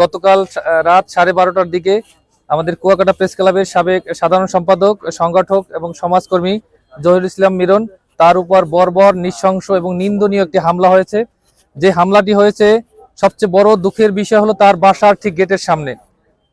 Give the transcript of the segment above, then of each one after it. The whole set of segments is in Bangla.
গতকাল রাত সাড়ে বারোটার দিকে আমাদের কুয়াকাটা প্রেস ক্লাবের সাবেক সাধারণ সম্পাদক, সংগঠক এবং সমাজকর্মী জহিরুল ইসলাম মিরন, তার উপর বর্বর, নৃশংস এবং নিন্দনীয় একটি হামলা হয়েছে। যে হামলাটি হয়েছে, সবচেয়ে বড় দুঃখের বিষয় হলো তার বাসার ঠিক গেটের সামনে।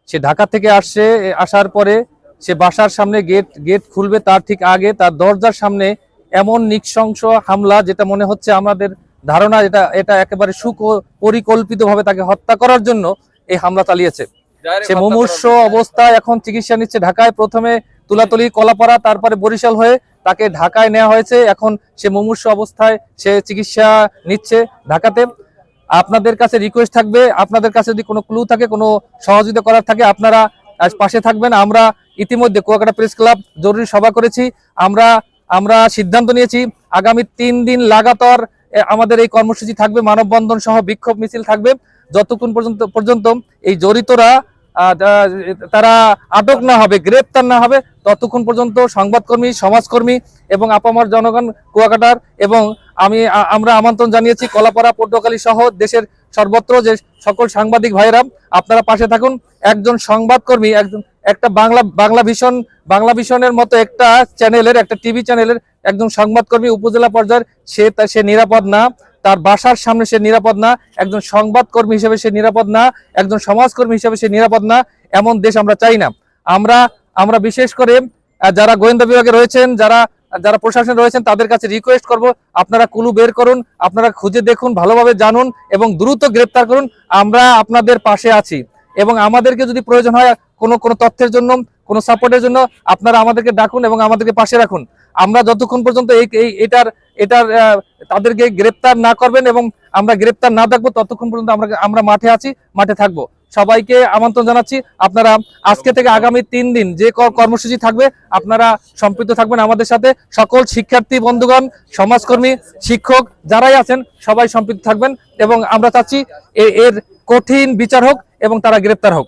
সে ঢাকা থেকে আসছে আসার পরে সে বাসার সামনে গেট গেট খুলবে তার ঠিক আগে, তার দরজার সামনে এমন নৃশংস হামলা, যেটা মনে হচ্ছে আমাদের ধারণা এটা এটা একেবারে সুখ সুপরিকল্পিতভাবে তাকে হত্যা করার জন্য এই হামলা চালিয়েছে। সে মুমূর্ষ অবস্থায় এখন চিকিৎসা নিচ্ছে ঢাকায়। প্রথমে তুলাতলি কলাপাড়া তারপরে বরিশাল হয়ে তাকে ঢাকায় নেওয়া হয়েছে। এখন সে মুমূর্ষ অবস্থায় সে চিকিৎসা নিচ্ছে ঢাকাতে। আপনাদের কাছে রিকোয়েস্ট থাকবে আপনাদের কাছে যদি কোনো ক্লু থাকে কোনো সহযোগিতা করার থাকে আপনারা আজ পাশে থাকবেন। আমরা ইতিমধ্যে কুয়াকাটা প্রেস ক্লাব জরুরি সভা করেছি। আমরা আমরা সিদ্ধান্ত নিয়েছি আগামী তিন দিন লাগাতার আমাদের এই কর্মসূচি থাকবে, মানববন্ধন সহ বিক্ষোভ মিছিল থাকবে। যতক্ষণ পর্যন্ত পর্যন্ত এই জড়িতরা তারা আটক না হবে, গ্রেপ্তার না হবে, ততক্ষণ পর্যন্ত সংবাদকর্মী, সমাজকর্মী এবং আপামার জনগণ, কুয়াকাটার এবং আমি আমরা আমন্ত্রণ জানিয়েছি কলাপাড়া, পটুয়াখালী সহ দেশের সর্বত্র যে সকল সাংবাদিক ভাইরা আপনারা পাশে থাকুন। একজন সংবাদকর্মী, একজন একটা বাংলা বাংলা ভীষণ, বাংলা ভীষণের মতো একটা চ্যানেলের, একটা টিভি চ্যানেলের একজন সংবাদকর্মী উপজেলা পর্যায়ের, সে সে নিরাপদ না। তার বাসার সামনে সে নিরাপদ না। একজন সংবাদকর্মী হিসেবে সে নিরাপদ না। একজন সমাজকর্মী হিসেবে সে নিরাপদ না। এমন দেশ আমরা চাই না। আমরা আমরা বিশেষ করে যারা গোয়েন্দা বিভাগে রয়েছেন, যারা যারা প্রশাসনে রয়েছেন, তাদের কাছে রিকোয়েস্ট করব, আপনারা কুলু বের করুন, আপনারা খুঁজে দেখুন, ভালোভাবে জানুন এবং দ্রুত গ্রেপ্তার করুন। আমরা আপনাদের পাশে আছি এবং আমাদেরকে যদি প্রয়োজন হয় কোনো কোনো তথ্যের জন্য, কোনো সাপোর্টের জন্য আপনারা আমাদেরকে ডাকুন এবং আমাদেরকে পাশে রাখুন। আমরা যতক্ষণ পর্যন্ত এই, এই- এটার এটার তাদেরকে গ্রেপ্তার না করবেন এবং আমরা গ্রেপ্তার না থাকব, ততক্ষণ পর্যন্ত আমরা আমরা মাঠে আছি, মাঠে থাকব। সবাইকে আমন্ত্রণ জানাচ্ছি। আপনারা আজকে থেকে আগামী তিন দিন যে কর্মসূচি থাকবে, আপনারা সম্পৃক্ত থাকবেন আমাদের সাথে। সকল শিক্ষার্থী, বন্ধুগণ, সমাজকর্মী, শিক্ষক যারাই আছেন, সবাই সম্পৃক্ত থাকবেন এবং আমরা চাচ্ছি এর কঠিন বিচার হোক এবং তারা গ্রেপ্তার হোক।